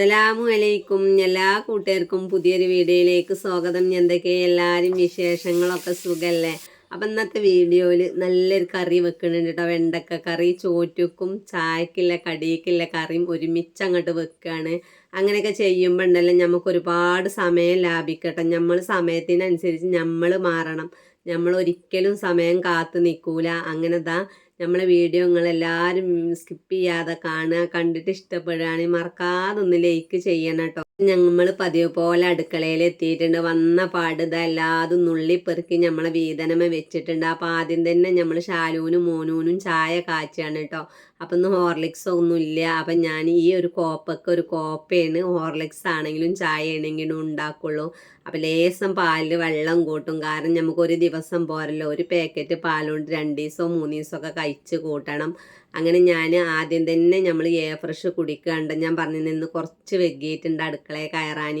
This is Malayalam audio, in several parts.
അസ്സലാമു അലൈക്കും എല്ലാ കൂട്ടുകാർക്കും പുതിയൊരു വീഡിയോയിലേക്ക് സ്വാഗതം. എന്തൊക്കെ എല്ലാവരും വിശേഷങ്ങളൊക്കെ സുഖല്ലേ? അപ്പം ഇന്നത്തെ വീഡിയോയിൽ നല്ലൊരു കറി വെക്കുന്നുണ്ട് കേട്ടോ. വെണ്ടക്ക കറി ചോറ്റുക്കും ചായക്കില്ല കടിക്കില്ല കറിയും ഒരുമിച്ച് അങ്ങോട്ട് വെക്കുകയാണ് അങ്ങനെയൊക്കെ ചെയ്യുമ്പോൾ ഉണ്ടല്ലോ നമുക്ക് ഒരുപാട് സമയം ലാഭിക്കട്ടെ. നമ്മൾ സമയത്തിനനുസരിച്ച് നമ്മൾ മാറണം. നമ്മൾ ഒരിക്കലും സമയം കാത്തു നിൽക്കൂല. അങ്ങനെ ദാ നമ്മളെ വീഡിയോ നിങ്ങളെല്ലാവരും സ്കിപ്പ് ചെയ്യാതെ കാണുക കണ്ടിട്ട് ഇഷ്ടപ്പെടുകയാണെങ്കിൽ മറക്കാതെ ഒന്ന് ലൈക്ക് ചെയ്യണം കേട്ടോ. ഞങ്ങൾ പതിവ് പോലെ അടുക്കളയിൽ എത്തിയിട്ടുണ്ട്. വന്ന പാട് നുള്ളി നുള്ളിപ്പെറുക്കി നമ്മളെ വീതനമ വെച്ചിട്ടുണ്ട്. അപ്പോൾ ആദ്യം തന്നെ നമ്മൾ ഷാലൂനും മോനൂനും ചായ കാച്ചാണ് കേട്ടോ. അപ്പം ഇന്ന് ഹോർലിക്സ് ഒന്നുമില്ല. അപ്പം ഞാൻ ഈ ഒരു കോപ്പൊക്കെ ഒരു കോപ്പയാണ്. ഹോർലിക്സ് ആണെങ്കിലും ചായ ആണെങ്കിലും ഉണ്ടാക്കുള്ളൂ. അപ്പം ലേസം പാലിൽ വെള്ളം കൂട്ടും. കാരണം നമുക്ക് ഒരു ദിവസം പോരല്ലോ. ഒരു പാക്കറ്റ് പാലുകൊണ്ട് രണ്ട് ദിവസമോ മൂന്ന് ദിവസമൊക്കെ കഴിച്ച് കൂട്ടണം. അങ്ങനെ ഞാൻ ആദ്യം തന്നെ നമ്മൾ എയർ ഫ്രഷ് കുടിക്കാണ്ട് ഞാൻ പറഞ്ഞു നിന്ന് കുറച്ച് വെഗ്ഗിയിട്ടുണ്ട് അടുക്കളയിൽ കയറാൻ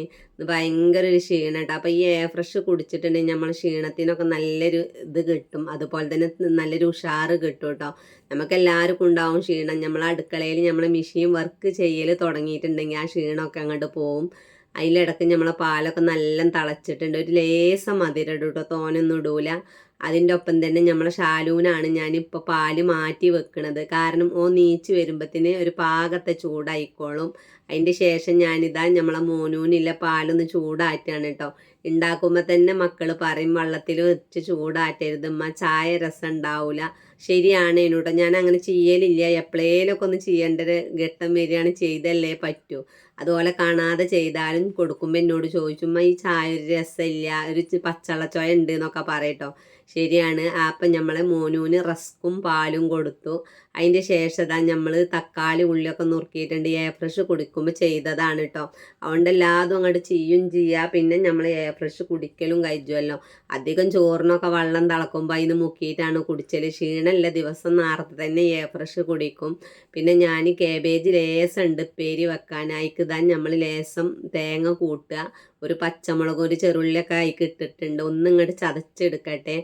ഭയങ്കര ഒരു ക്ഷീണം കേട്ടോ അപ്പോൾ ഈ എയർ ഫ്രഷ് കുടിച്ചിട്ടുണ്ടെങ്കിൽ നമ്മൾ ക്ഷീണത്തിനൊക്കെ നല്ലൊരു ഇത് കിട്ടും. അതുപോലെ തന്നെ നല്ലൊരു ഉഷാറ് കിട്ടും കേട്ടോ നമുക്ക് എല്ലാവർക്കും ഉണ്ടാവും ക്ഷീണം. നമ്മൾ അടുക്കളയിൽ നമ്മൾ മെഷീൻ വർക്ക് ചെയ്യൽ തുടങ്ങിയിട്ടുണ്ടെങ്കിൽ ആ ക്ഷീണമൊക്കെ അങ്ങോട്ട് പോവും. അതിലിടക്ക് നമ്മളെ പാലൊക്കെ നല്ല തിളച്ചിട്ടുണ്ട്. ഒരു ലേസം മധുരം ഇടും കേട്ടോ തോനൊന്നും ഇടൂല. അതിന്റെ ഒപ്പം തന്നെ നമ്മളെ ഷാലൂനാണ് ഞാനിപ്പോൾ പാൽ മാറ്റി വെക്കണത്. കാരണം ഓ നീച്ച് വരുമ്പത്തിന് ഒരു പാകത്തെ ചൂടായിക്കോളും. അതിന്റെ ശേഷം ഞാനിതാ നമ്മളെ മോനൂനില്ല പാലൊന്ന് ചൂടാറ്റാണ് കേട്ടോ. ഉണ്ടാക്കുമ്പോൾ തന്നെ മക്കൾ പറയും വെള്ളത്തിൽ വെച്ച് ചൂടാറ്റരുത് അമ്മ ചായ രസം ഉണ്ടാവില്ല ശരിയാണ് എന്നോട്ടോ. ഞാൻ അങ്ങനെ ചെയ്യലില്ല. എപ്പോഴേലൊക്കെ ഒന്ന് ചെയ്യേണ്ട ഒരു ഘട്ടം വരികയാണ് ചെയ്തല്ലേ പറ്റൂ. അതുപോലെ കാണാതെ ചെയ്താലും കൊടുക്കുമ്പോൾ എന്നോട് ചോദിച്ചുമ്പോൾ ഈ ചായ ഒരു രസമില്ല ഒരു പച്ചള്ള ചോയ ഉണ്ട് എന്നൊക്കെ പറയട്ടോ ശരിയാണ്. അപ്പം നമ്മൾ മോനൂന് റസ്ക്കും പാലും കൊടുത്തു. അതിന്റെ ശേഷം നമ്മൾ തക്കാളി ഉള്ളിയൊക്കെ നുറുക്കിയിട്ടുണ്ട്. എയർ ഫ്രഷ് കുടിക്കുമ്പോൾ ചെയ്തതാണ് കേട്ടോ അതുകൊണ്ട് എല്ലാതും അങ്ങോട്ട് ചെയ്യും ചെയ്യുക പിന്നെ നമ്മൾ എയർ ഫ്രഷ് കുടിക്കലും കഴിച്ചുമല്ലോ അധികം ചോറിനൊക്കെ വെള്ളം തിളക്കുമ്പോൾ അതിന് മുക്കിയിട്ടാണ് കുടിച്ചൽ ക്ഷീണമല്ല ദിവസം നേരത്തെ തന്നെ എയർ ഫ്രഷ് കുടിക്കും. പിന്നെ ഞാൻ കേബേജ് ലേസം ഉണ്ട് പേരി വെക്കാനായിക്ക് താൻ നമ്മൾ ലേസം തേങ്ങ കൂട്ടുക. ഒരു പച്ചമുളകും ഒരു ചെറുള്ളിയൊക്കെ ആയിക്ക് ഇട്ടിട്ടുണ്ട്. ഒന്നും ഇങ്ങോട്ട് ചതച്ചെടുക്കട്ടെ.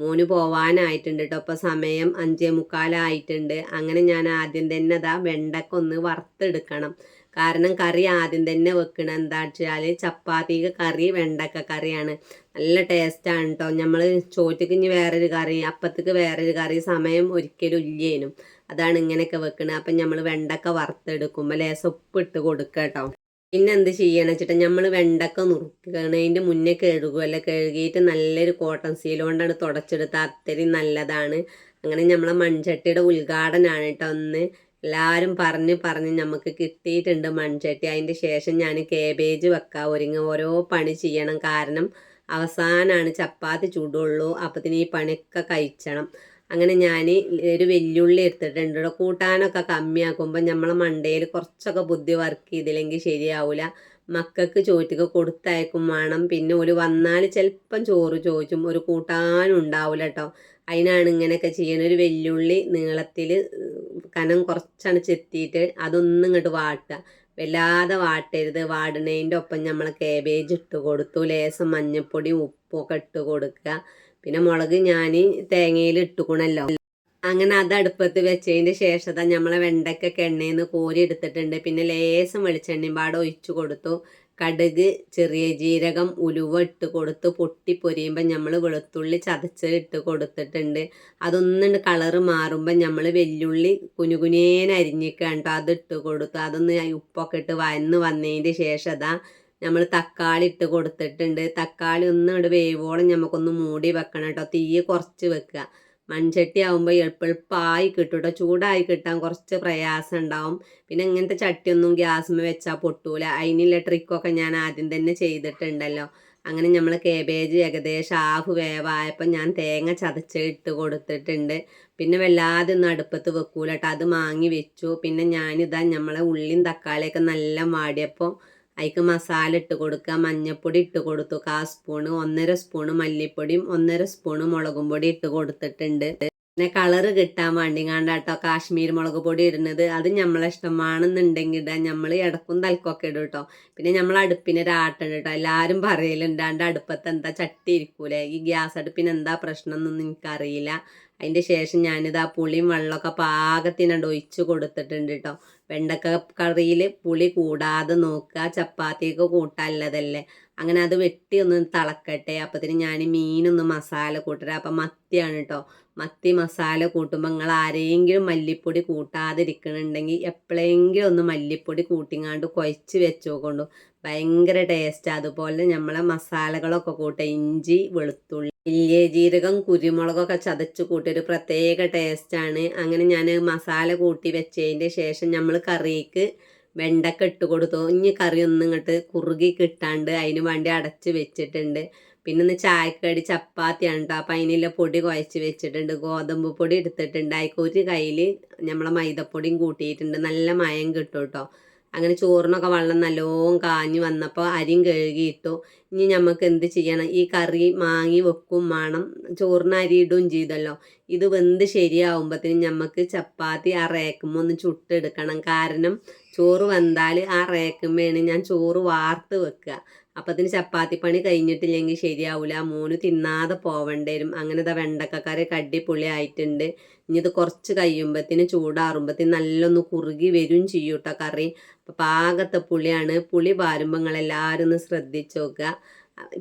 മോന് പോവാനായിട്ടുണ്ട് കേട്ടോ അപ്പോൾ സമയം അഞ്ചേ മുക്കാലായിട്ടുണ്ട് അങ്ങനെ ഞാൻ ആദ്യം തന്നെ അതാ വെണ്ടക്ക ഒന്ന് വറുത്തെടുക്കണം. കാരണം കറി ആദ്യം തന്നെ വെക്കണം എന്താ വെച്ചാൽ ചപ്പാത്തിക്ക് കറി വെണ്ടക്ക കറിയാണ്. നല്ല ടേസ്റ്റാണ് കേട്ടോ നമ്മൾ ചോറ്റക്ക് ഇനി വേറൊരു കറി അപ്പത്തേക്ക് വേറൊരു കറി സമയം ഒരിക്കലും ഇല്ലേനും. അതാണ് ഇങ്ങനെയൊക്കെ വെക്കണത്. അപ്പം നമ്മൾ വെണ്ടക്ക വറുത്തെടുക്കുമ്പോൾ ലേസം ഉപ്പിട്ട് കൊടുക്കുക കേട്ടോ പിന്നെ എന്ത് ചെയ്യണം വെച്ചിട്ട് നമ്മൾ വെണ്ടക്ക നുറുക്കണതിന്റെ മുന്നേ കഴുകുമല്ല കഴുകിയിട്ട് നല്ലൊരു കോട്ടൺ സീൽ കൊണ്ടാണ് തുടച്ചെടുത്താൽ അത്രയും നല്ലതാണ്. അങ്ങനെ നമ്മളെ മൺചട്ടിയുടെ ഉദ്ഘാടനമാണ് കേട്ടോ ഒന്ന് എല്ലാവരും പറഞ്ഞ് പറഞ്ഞ് നമുക്ക് കിട്ടിയിട്ടുണ്ട് മൺചട്ടി. അതിന്റെ ശേഷം ഞാൻ കേബേജ് വെക്കാം. ഒരുങ്ങി ഓരോ പണി ചെയ്യണം. കാരണം അവസാനമാണ് ചപ്പാത്തി ചൂടുള്ളൂ. അപ്പത്തിന് ഈ പണിയൊക്കെ കഴിച്ചണം. അങ്ങനെ ഞാൻ ഒരു വെല്ലുള്ളി എടുത്തിട്ടുണ്ട്. കേട്ടോ കൂട്ടാനൊക്കെ കമ്മിയാക്കുമ്പോൾ നമ്മളെ മണ്ടയിൽ കുറച്ചൊക്കെ ബുദ്ധി വർക്ക് ചെയ്തില്ലെങ്കിൽ ശരിയാവില്ല മക്കൾക്ക് ചോറ്റിക്ക് കൊടുത്തയക്കും വേണം. പിന്നെ ഒരു വന്നാൽ ചിലപ്പം ചോറ് ചോദിച്ചും ഒരു കൂട്ടാനും ഉണ്ടാവില്ല കേട്ടോ അതിനാണ് ഇങ്ങനെയൊക്കെ ചെയ്യുന്നത് ഒരു വെല്ലുള്ളി നീളത്തിൽ കനം കുറച്ചാണ് ചെത്തിയിട്ട് അതൊന്നും ഇങ്ങോട്ട് വാട്ടുക. വല്ലാതെ വാട്ടരുത്. വാടുന്നതിന്റെ ഒപ്പം നമ്മൾ കേബേജ് ഇട്ട് കൊടുത്തു. ലേസം മഞ്ഞൾപ്പൊടിയും ഉപ്പൊക്കെ ഇട്ട് കൊടുക്കുക. പിന്നെ മുളക് ഞാൻ തേങ്ങയിൽ ഇട്ടുക്കണല്ലോ. അങ്ങനെ അത് അടുപ്പത്ത് വെച്ചതിന്റെ ശേഷം നമ്മളെ വെണ്ടയ്ക്കൊക്കെ എണ്ണയിൽ നിന്ന് കോരി എടുത്തിട്ടുണ്ട്. പിന്നെ ലേസം വെളിച്ചെണ്ണയും പാടെ ഒഴിച്ചു കൊടുത്തു. കടുക് ചെറിയ ജീരകം ഉലുവ ഇട്ട് കൊടുത്ത് പൊട്ടി പൊരിയുമ്പോൾ നമ്മൾ വെളുത്തുള്ളി ചതച്ച് ഇട്ട് കൊടുത്തിട്ടുണ്ട്. അതൊന്നും കളറ് മാറുമ്പോൾ നമ്മൾ വെല്ലുള്ളി കുനുകുനേനരിഞ്ഞിക്കാണ്ടോ അതിട്ട് കൊടുത്തു. അതൊന്ന് ഉപ്പൊക്കെ ഇട്ട് വന്ന് വന്നതിന്റെ ശേഷം അതാ നമ്മൾ തക്കാളി ഇട്ട് കൊടുത്തിട്ടുണ്ട്. തക്കാളി ഒന്ന് ഇവിടെ വേവോളം നമുക്കൊന്ന് മൂടി വെക്കണം കേട്ടോ തീ കുറച്ച് വെക്കുക മൺചട്ടി ആകുമ്പോൾ എളുപ്പമായി കിട്ടും കേട്ടോ ചൂടായി കിട്ടാൻ കുറച്ച് പ്രയാസം ഉണ്ടാവും പിന്നെ ഇങ്ങനത്തെ ചട്ടിയൊന്നും ഗ്യാസ്മ വെച്ചാൽ പൊട്ടൂല. അതിനുള്ള ട്രിക്കൊക്കെ ഞാൻ ആദ്യം തന്നെ ചെയ്തിട്ടുണ്ടല്ലോ. അങ്ങനെ നമ്മൾ കേബേജ് ഏകദേശം ഹാഫ് വേവായപ്പോൾ ഞാൻ തേങ്ങ ചതച്ച് ഇട്ട് കൊടുത്തിട്ടുണ്ട്. പിന്നെ വല്ലാതെ ഒന്നും അടുപ്പത്ത് വെക്കൂല കേട്ടോ അത് മാങ്ങി വെച്ചു. പിന്നെ ഞാനിതാ നമ്മളെ ഉള്ളിയും തക്കാളിയൊക്കെ നല്ല വാടിയപ്പോൾ അതിക്ക് മസാല ഇട്ട് കൊടുക്കുക മഞ്ഞപ്പൊടി ഇട്ട് കൊടുത്തു. കാ സ്പൂണ് ഒന്നര സ്പൂണ് മല്ലിപ്പൊടിയും ഒന്നര സ്പൂണ് മുളകും പൊടി ഇട്ട് കൊടുത്തിട്ടുണ്ട്. പിന്നെ കളറ് കിട്ടാൻ വേണ്ടി കണ്ടാട്ടോ കാശ്മീർ മുളക് പൊടി ഇടുന്നത്. അത് നമ്മളെ ഇഷ്ടമാണെന്നുണ്ടെങ്കിൽ ഇടാൻ നമ്മൾ ഇടക്കും തൽക്കൊക്കെ ഇടും കേട്ടോ പിന്നെ നമ്മൾ അടുപ്പിന് ഒരാട്ടുണ്ട് കേട്ടോ എല്ലാവരും പറയലുണ്ട് എന്റെ അടുപ്പത്ത് എന്താ ചട്ടി ഇരിക്കൂലേ? ഈ ഗ്യാസ് അടുപ്പിന് എന്താ പ്രശ്നം എന്നൊന്നും എനിക്കറിയില്ല. അതിന്റെ ശേഷം ഞാനിത് ആ പുളിയും വെള്ളമൊക്കെ പാകത്തിനണ്ട് ഒഴിച്ച് കൊടുത്തിട്ടുണ്ട് കേട്ടോ വെണ്ടക്ക കറിയിൽ പുളി കൂടാതെ നോക്കുക. ചപ്പാത്തിയൊക്കെ കൂട്ടാനുള്ളതല്ലേ അങ്ങനെ അത് വെട്ടി ഒന്ന് തിളക്കട്ടെ. അപ്പത്തിന് ഞാൻ മീനൊന്ന് മസാല കൂട്ടട്ടെ. അപ്പം മത്തിയാണ് കേട്ടോ മത്തി മസാല കൂട്ടുമ്പോൾ നിങ്ങൾ ആരെങ്കിലും മല്ലിപ്പൊടി കൂട്ടാതിരിക്കണുണ്ടെങ്കിൽ എപ്പോഴെങ്കിലും ഒന്ന് മല്ലിപ്പൊടി കൂട്ടിങ്ങാണ്ട് കുഴച്ച് വെച്ചോക്കൊണ്ടു. ഭയങ്കര ടേസ്റ്റ് അതുപോലെ നമ്മളെ മസാലകളൊക്കെ കൂട്ടുക ഇഞ്ചി വെളുത്തുള്ളി വലിയ ജീരകം കുരുമുളകൊക്കെ ചതച്ച് കൂട്ടി ഒരു പ്രത്യേക ടേസ്റ്റാണ് അങ്ങനെ ഞാൻ മസാല കൂട്ടി വെച്ചതിന്റെ ശേഷം നമ്മൾ കറിക്ക് വെണ്ടക്ക ഇട്ട് കൊടുത്തു. ഇനി കറി ഒന്നും ഇങ്ങോട്ട് കുറുകി കിട്ടാണ്ട് അതിന് വേണ്ടി അടച്ച് വെച്ചിട്ടുണ്ട്. പിന്നെ ഒന്ന് ചായക്കടി ചപ്പാത്തിയാണ് കേട്ടോ അപ്പം അതിനുള്ള പൊടി കുഴച്ച് വെച്ചിട്ടുണ്ട്. ഗോതമ്പ് പൊടി എടുത്തിട്ടുണ്ട്. അതിക്കൊരു കയ്യിൽ നമ്മളെ മൈദപ്പൊടിയും കൂട്ടിയിട്ടുണ്ട്. നല്ല മയം കിട്ടും കേട്ടോ അങ്ങനെ ചോറിനൊക്കെ വെള്ളം നല്ലോണം കാഞ്ഞു വന്നപ്പോൾ അരിയും കഴുകിയിട്ടു ഇനി നമുക്ക് എന്ത് ചെയ്യണം? ഈ കറി മാങ്ങി വെക്കും വേണം ചോറിന് അരി ഇടുകയും ചെയ്തല്ലോ. ഇത് വെന്ത് ശരിയാവുമ്പോഴത്തേനും നമുക്ക് ചപ്പാത്തി ആ റേക്കുമ്പോൾ ഒന്ന് ചുട്ടെടുക്കണം. കാരണം ചോറ് വെന്താൽ ആ റേക്കുമ്പോഴാണ് ഞാൻ ചോറ് വാർത്ത് വെക്കുക അപ്പം അതിന് ചപ്പാത്തി പണി കഴിഞ്ഞിട്ടില്ലെങ്കിൽ ശരിയാവില്ല മൂന്ന് തിന്നാതെ പോവേണ്ടി വരും അങ്ങനെ ഇതാ വെണ്ടക്കക്കറി കടിപൊളി ആയിട്ടുണ്ട് ഇനി ഇത് കുറച്ച് കഴിയുമ്പോഴത്തേന് ചൂടാറുമ്പോഴത്തേന് നല്ലൊന്ന് കുറുകി വരും ചെയ്യൂട്ടോ കറി. അപ്പം പാകത്തെ പുളിയാണ്. പുളി പാരുമ്പോൾ നിങ്ങളെല്ലാവരും ഒന്ന് ശ്രദ്ധിച്ച് നോക്കുക.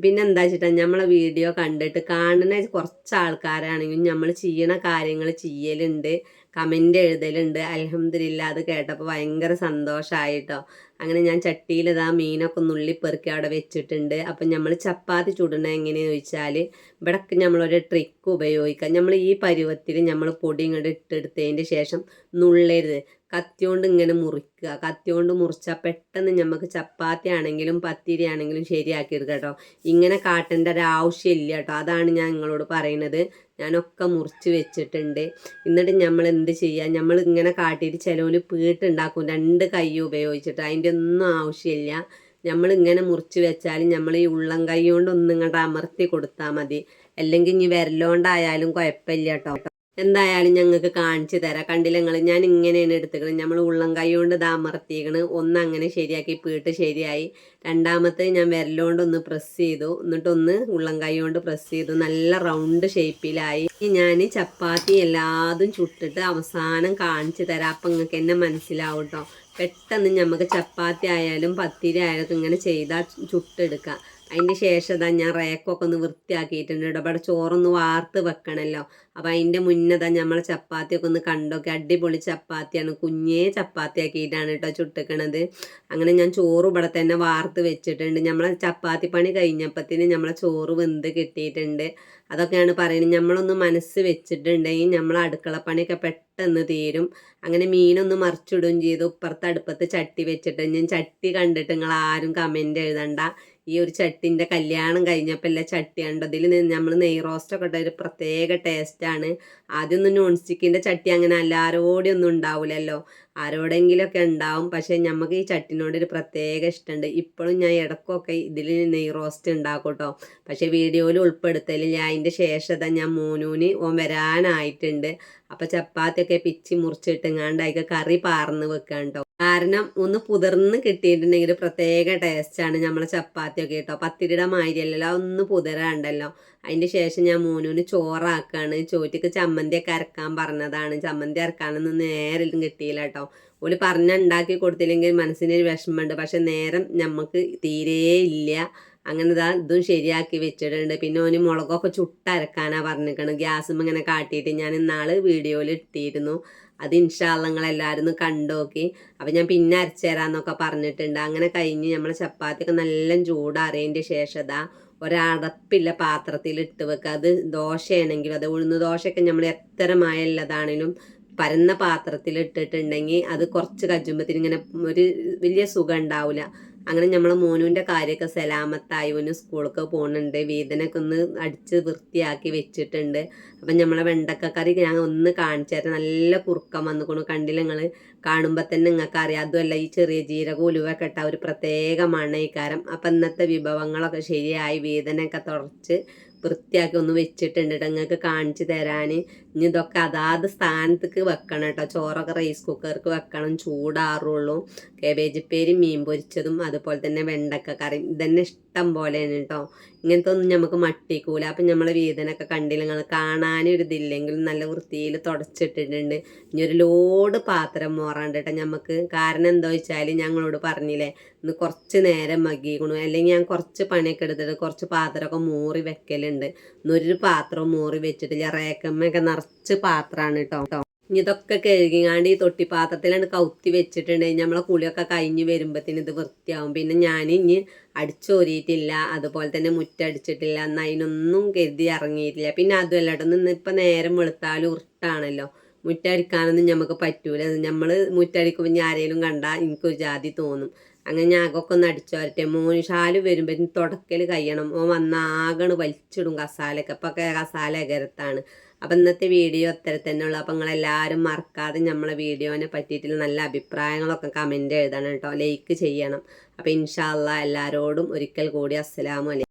പിന്നെ എന്താ വെച്ചിട്ടാ നമ്മളെ വീഡിയോ കണ്ടിട്ട് കാണുന്ന കുറച്ച് ആൾക്കാരാണെങ്കിലും നമ്മൾ ചെയ്യണ കാര്യങ്ങൾ ചെയ്യലുണ്ട് കമന്റ് എഴുതലുണ്ട്. അലഹമ്മദില്ല അത് കേട്ടപ്പോൾ ഭയങ്കര സന്തോഷമായിട്ടോ അങ്ങനെ ഞാൻ ചട്ടിയിൽ ഇതാ മീനൊക്കെ ഒന്ന് പെറുക്കി അവിടെ വെച്ചിട്ടുണ്ട്. അപ്പം നമ്മൾ ചപ്പാത്തി ചുടണ എങ്ങനെയെന്ന് ചോദിച്ചാൽ ഇവിടൊക്കെ നമ്മളൊരു ട്രിക്ക് ഉപയോഗിക്കാം. നമ്മൾ ഈ പരുവത്തിൽ നമ്മൾ പൊടി ഇങ്ങോട്ട് ഇട്ടെടുത്തതിന്റെ ശേഷം നുള്ളരുത്. കത്തിയോണ്ട് ഇങ്ങനെ മുറിക്കുക. കത്തിയോണ്ട് മുറിച്ചാൽ പെട്ടെന്ന് നമുക്ക് ചപ്പാത്തി ആണെങ്കിലും പത്തിരി ആണെങ്കിലും ശരിയാക്കി എടുക്കാം കേട്ടോ. ഇങ്ങനെ കാട്ടേണ്ട ഒരു ആവശ്യമില്ല കേട്ടോ. അതാണ് ഞാൻ നിങ്ങളോട് പറയുന്നത് ഞാനൊക്കെ മുറിച്ച് വെച്ചിട്ടുണ്ട്. എന്നിട്ട് നമ്മൾ എന്ത് ചെയ്യുക നമ്മൾ ഇങ്ങനെ കാട്ടിയിട്ട് ചിലവിൽ പീട്ടുണ്ടാക്കും. രണ്ട് കൈ ഉപയോഗിച്ചിട്ട്. അതിന്റെ ഒന്നും ആവശ്യമില്ല. നമ്മൾ ഇങ്ങനെ മുറിച്ച് വെച്ചാൽ നമ്മൾ ഈ ഉള്ളം കൈ കൊണ്ട് ഒന്നും ഇങ്ങോട്ട് അമർത്തി കൊടുത്താൽ മതി. അല്ലെങ്കിൽ ഇനി വിരലോണ്ടായാലും കുഴപ്പമില്ല കേട്ടോ. എന്തായാലും ഞങ്ങൾക്ക് കാണിച്ചു തരാം. കണ്ടില്ല നിങ്ങൾ ഞാൻ ഇങ്ങനെയാണ് എടുത്തുക്കണം നമ്മൾ ഉള്ളം കൈ കൊണ്ട് ഇത് അമർത്തിക്കണ് ഒന്ന് അങ്ങനെ ശരിയാക്കി പീട്ട് ശരിയായി. രണ്ടാമത്തെ ഞാൻ വിരലുകൊണ്ട് ഒന്ന് പ്രസ് ചെയ്തു. എന്നിട്ടൊന്ന് ഉള്ളം കൈ കൊണ്ട് പ്രസ് ചെയ്തു. നല്ല റൗണ്ട് ഷേപ്പിലായി ഞാൻ ചപ്പാത്തി എല്ലാതും ചുട്ടിട്ട് അവസാനം കാണിച്ചു തരാം. അപ്പം നിങ്ങൾക്ക് എന്നെ മനസ്സിലാവും കേട്ടോ പെട്ടെന്ന് നമുക്ക് ചപ്പാത്തി ആയാലും പത്തിരി ആയാലും ഇങ്ങനെ ചെയ്താൽ ചുട്ടെടുക്കാം. അതിന്റെ ശേഷം ഇതാ ഞാൻ റേക്കൊക്കെ ഒന്ന് വൃത്തിയാക്കിയിട്ടുണ്ട് കേട്ടോ ഇവിടെ ചോറൊന്ന് വാർത്ത് വെക്കണമല്ലോ അപ്പോൾ അതിന്റെ മുന്നേ നമ്മളെ ചപ്പാത്തിയൊക്കെ ഒന്ന് കണ്ടൊക്കെ. അടിപൊളി ചപ്പാത്തിയാണ്. കുഞ്ഞേ ചപ്പാത്തി ആക്കിയിട്ടാണ് കേട്ടോ ചുട്ടിക്കണത്. അങ്ങനെ ഞാൻ ചോറ് ഇവിടെ തന്നെ വാർത്ത് വെച്ചിട്ടുണ്ട്. നമ്മളെ ചപ്പാത്തി പണി കഴിഞ്ഞപ്പത്തിന് നമ്മളെ ചോറ് വെന്ത് കിട്ടിയിട്ടുണ്ട്. അതൊക്കെയാണ് പറയുന്നത് നമ്മളൊന്ന് മനസ്സ് വെച്ചിട്ടുണ്ടെങ്കിൽ നമ്മൾ അടുക്കള പണിയൊക്കെ പെട്ടെന്ന് തീരും. അങ്ങനെ മീനൊന്ന് മറിച്ചിടുകയും ചെയ്തു. ഇപ്പുറത്ത് അടുപ്പത്ത് ചട്ടി വെച്ചിട്ട് ഞാൻ ചട്ടി കണ്ടിട്ട് നിങ്ങൾ ആരും കമന്റ് എഴുതണ്ട. ഈ ഒരു ചട്ടിന്റെ കല്യാണം കഴിഞ്ഞപ്പോൾ എല്ലാ ചട്ടിയാണ്ട് അതിൽ നമ്മൾ നെയ് റോസ്റ്റൊക്കെ ഇട്ട ഒരു പ്രത്യേക ടേസ്റ്റാണ് ആദ്യമൊന്നും നോൺ സ്റ്റിക്കിന്റെ ചട്ടി അങ്ങനെ എല്ലാവരോടും ഒന്നും ഉണ്ടാവില്ലല്ലോ ആരോടെങ്കിലുമൊക്കെ ഉണ്ടാവും. പക്ഷേ നമുക്ക് ഈ ചട്ടിനോട് ഒരു പ്രത്യേക ഇഷ്ടമുണ്ട് ഇപ്പോഴും ഞാൻ ഇടക്കൊക്കെ ഇതിൽ നെയ് റോസ്റ്റ് ഉണ്ടാക്കും കേട്ടോ പക്ഷേ വീഡിയോയിൽ ഉൾപ്പെടുത്തലില്ല. അതിന്റെ ശേഷത ഞാൻ മോനൂന് ഓൻ വരാനായിട്ടുണ്ട്. ചപ്പാത്തി ചപ്പാത്തിയൊക്കെ പിച്ചി മുറിച്ചിട്ടുങ്ങാണ്ട് അതിൽ കറി പാർന്ന് വെക്കാൻ കേട്ടോ കാരണം ഒന്ന് പുതിർന്ന് കിട്ടിയിട്ടുണ്ടെങ്കിൽ പ്രത്യേക ടേസ്റ്റാണ് നമ്മളെ ചപ്പാത്തിയൊക്കെ കേട്ടോ. പത്തിരിയുടെ മാതിരിയല്ലല്ലോ. ഒന്ന് പുതിരാണ്ടല്ലോ. അതിന്റെ ശേഷം ഞാൻ മോനൂന് ചോറാക്കാണ്. ചോറ്റക്ക് ചമ്മന്തിയൊക്കെ അരക്കാൻ പറഞ്ഞതാണ്. ചമ്മന്തി അരക്കാനൊന്നും നേരം കിട്ടിയില്ല കേട്ടോ ഓൽ പറഞ്ഞുണ്ടാക്കി കൊടുത്തില്ലെങ്കിൽ മനസ്സിനൊരു വിഷമമുണ്ട്. പക്ഷെ നേരം നമുക്ക് തീരേ ഇല്ല. അങ്ങനെ ഇതാ ഇതും ശരിയാക്കി വെച്ചിട്ടുണ്ട്. പിന്നെ ഓന് മുളകൊക്കെ ചുട്ടരക്കാനാണ് പറഞ്ഞിരിക്കണം ഗ്യാസും ഇങ്ങനെ കാട്ടിയിട്ട് ഞാൻ ഇന്നാൾ വീഡിയോയിൽ ഇട്ടിരുന്നു. അത് ഇൻഷാല്ല നിങ്ങളെല്ലാവരും ഒന്ന് കണ്ടോക്കി അപ്പം ഞാൻ പിന്നെ അരച്ചു തരാമെന്നൊക്കെ പറഞ്ഞിട്ടുണ്ട്. അങ്ങനെ കഴിഞ്ഞ് നമ്മൾ ചപ്പാത്തിയൊക്കെ നല്ല ചൂടാറിയതിന്റെ ശേഷം ഒരടപ്പില്ല പാത്രത്തിൽ ഇട്ട് വെക്കുക അത് ദോശയാണെങ്കിലും അത് ഉഴുന്ന് ദോശയൊക്കെ നമ്മൾ എത്ര മായുള്ളതാണെങ്കിലും പരന്ന പാത്രത്തിൽ ഇട്ടിട്ടുണ്ടെങ്കിൽ അത് കുറച്ച് കജുമ്പത്തിന് ഇങ്ങനെ ഒരു വലിയ സുഖം ഉണ്ടാവില്ല. അങ്ങനെ നമ്മളെ മോനുവിന്റെ കാര്യമൊക്കെ സലാമത്തായി ഓന് സ്കൂളൊക്കെ പോകുന്നുണ്ട് വീതനൊക്കെ ഒന്ന് അടിച്ച് വൃത്തിയാക്കി വെച്ചിട്ടുണ്ട്. അപ്പം നമ്മളെ വെണ്ടക്കക്കറി ഞാൻ ഒന്ന് കാണിച്ചു തരാം. നല്ല കുറുക്കം വന്നുകൊണ്ട് കണ്ടില്ല നിങ്ങൾ കാണുമ്പോൾ തന്നെ നിങ്ങൾക്ക് അറിയാം. അതുമല്ല ഈ ചെറിയ ജീരക ഉലുവൊക്കെ ഇട്ട ഒരു പ്രത്യേക മണയിക്കാരം അപ്പം ഇന്നത്തെ വിഭവങ്ങളൊക്കെ ശരിയായി വീതനൊക്കെ തുടച്ച് വൃത്തിയാക്കി ഒന്ന് വെച്ചിട്ടുണ്ട് ട്ടോ നിങ്ങൾക്ക് കാണിച്ചു തരാൻ ഇനി ഇതൊക്കെ അതാത് സ്ഥാനത്തേക്ക് വെക്കണം കേട്ടോ. ചോറൊക്കെ റൈസ് കുക്കർക്ക് വെക്കണം ചൂടാറുള്ളൂ. കേബേജ് പേരും മീൻ പൊരിച്ചതും അതുപോലെ തന്നെ വെണ്ടക്ക കറി ഇതന്നെ ഇഷ്ടം പോലെയാണ് കേട്ടോ. ഇങ്ങനത്തെ ഒന്നും നമുക്ക് മട്ടിക്കൂല. അപ്പം നമ്മളെ വീതനൊക്കെ കണ്ടില്ല നിങ്ങൾ കാണാനൊരു ഇതില്ലെങ്കിലും നല്ല വൃത്തിയിൽ തുടച്ചിട്ടിട്ടുണ്ട്. ഇനി ഒരു ലോഡ് പാത്രം മോറാണ്ട് കേട്ടോ നമുക്ക് കാരണം എന്താ വെച്ചാൽ ഞങ്ങളോട് പറഞ്ഞില്ലേ ഇന്ന് കുറച്ച് നേരം മകിക്കണു അല്ലെങ്കിൽ ഞാൻ കുറച്ച് പണിയൊക്കെ എടുത്തിട്ട് കുറച്ച് പാത്രമൊക്കെ മൂറി വെക്കലുണ്ട്. ഇന്നൊരു പാത്രം മൂറി വെച്ചിട്ടില്ല. റേക്കമ്മയൊക്കെ നിറച്ച് പാത്രമാണ് കേട്ടോ ഇനി ഇതൊക്കെ കഴുകിങ്ങാണ്ട് ഈ തൊട്ടിപ്പാത്രത്തിലാണ് കൗത്തി വെച്ചിട്ടുണ്ടെങ്കിൽ നമ്മളെ കുളിയൊക്കെ കഴിഞ്ഞ് വരുമ്പോഴത്തേന് ഇത് വൃത്തിയാവും. പിന്നെ ഞാൻ ഇനി അടിച്ചോരിയിട്ടില്ല. അതുപോലെ തന്നെ മുറ്റടിച്ചിട്ടില്ല. എന്നാൽ അതിനൊന്നും കരുതി ഇറങ്ങിയിട്ടില്ല. പിന്നെ അതുമല്ല കേട്ടോ നിന്ന് ഇപ്പം നേരം വെളുത്താലും ഉരുട്ടാണല്ലോ. മുറ്റടിക്കാനൊന്നും നമുക്ക് പറ്റൂല. നമ്മൾ മുറ്റടിക്കുമ്പോൾ ഞാൻ ആരെങ്കിലും കണ്ടാൽ എനിക്കൊരു ജാതി തോന്നും. അങ്ങനെ ഞാകൊക്കെ ഒന്ന് അടിച്ചു വരട്ടെ മോന് ഷാൽ തുടക്കൽ കഴിയണം ഓൻ വന്നാകണ് വലിച്ചിടും കസാലൊക്കെ ഇപ്പം കസാല എകരത്താണ്. അപ്പം ഇന്നത്തെ വീഡിയോ അത്ര തന്നെ ഉള്ളു അപ്പം നിങ്ങളെല്ലാവരും മറക്കാതെ നമ്മളെ വീഡിയോനെ പറ്റിയിട്ടുള്ള നല്ല അഭിപ്രായങ്ങളൊക്കെ കമന്റ് എഴുതണം കേട്ടോ. ലൈക്ക് ചെയ്യണം. അപ്പം ഇൻഷാല്ല എല്ലാവരോടും ഒരിക്കൽ കൂടി അസ്സലാമു അലൈക്കും